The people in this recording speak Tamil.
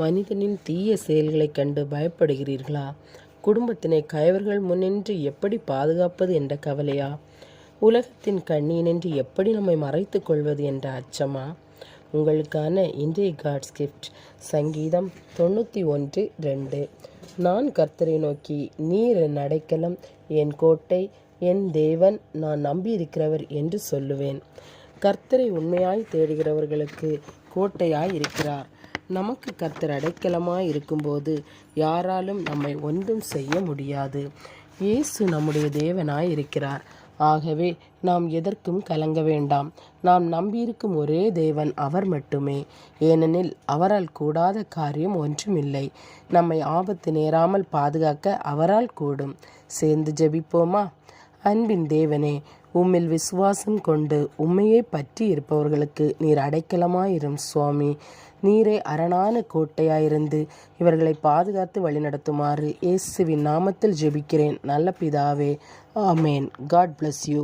மனிதனின் தீய செயல்களைக் கண்டு பயப்படுகிறீர்களா? குடும்பத்தினை கயவர்கள் முன்னின்று எப்படி பாதுகாப்பது என்ற கவலையா? உலகத்தின் கண்ணியினின்று எப்படி நம்மை மறைத்து கொள்வது என்ற அச்சமா? உங்களுக்கான இன்றைய காட்ஸ் கிஃப்ட் சங்கீதம் தொண்ணூற்றி ஒன்று ரெண்டு. நான் கர்த்தரை நோக்கி நீர் என் அடைக்கலம் என் கோட்டை என் தேவன் நான் நம்பியிருக்கிறவர் என்று சொல்லுவேன். கர்த்தரை உண்மையாய் தேடுகிறவர்களுக்கு கோட்டையாய் இருக்கிறார். நமக்கு கர்த்தர் அடைக்கலமாக இருக்கும்போது யாராலும் நம்மை ஒன்றும் செய்ய முடியாது. இயேசு நம்முடைய தேவனாய் இருக்கிறார் ஆகவே நாம் எதற்கும் கலங்க வேண்டாம். நாம் நம்பியிருக்கும் ஒரே தேவன் அவர் மட்டுமே. ஏனெனில் அவரால் கூடாத காரியம் ஒன்றுமில்லை. நம்மை ஆபத்து நேராமல் பாதுகாக்க அவரால் கூடும். சேர்ந்து ஜெபிப்போமா? அன்பின் தேவனே உம்மில் விசுவாசம் கொண்டு உம்மையை பற்றி இருப்பவர்களுக்கு நீர் அடைக்கலமாயிரும் சுவாமி. நீரே அரணான கோட்டையாயிருந்து இவர்களை பாதுகாத்து வழிநடத்துமாறு இயேசுவின் நாமத்தில் ஜெபிக்கிறேன். நல்ல பிதாவே ஆமேன். God bless you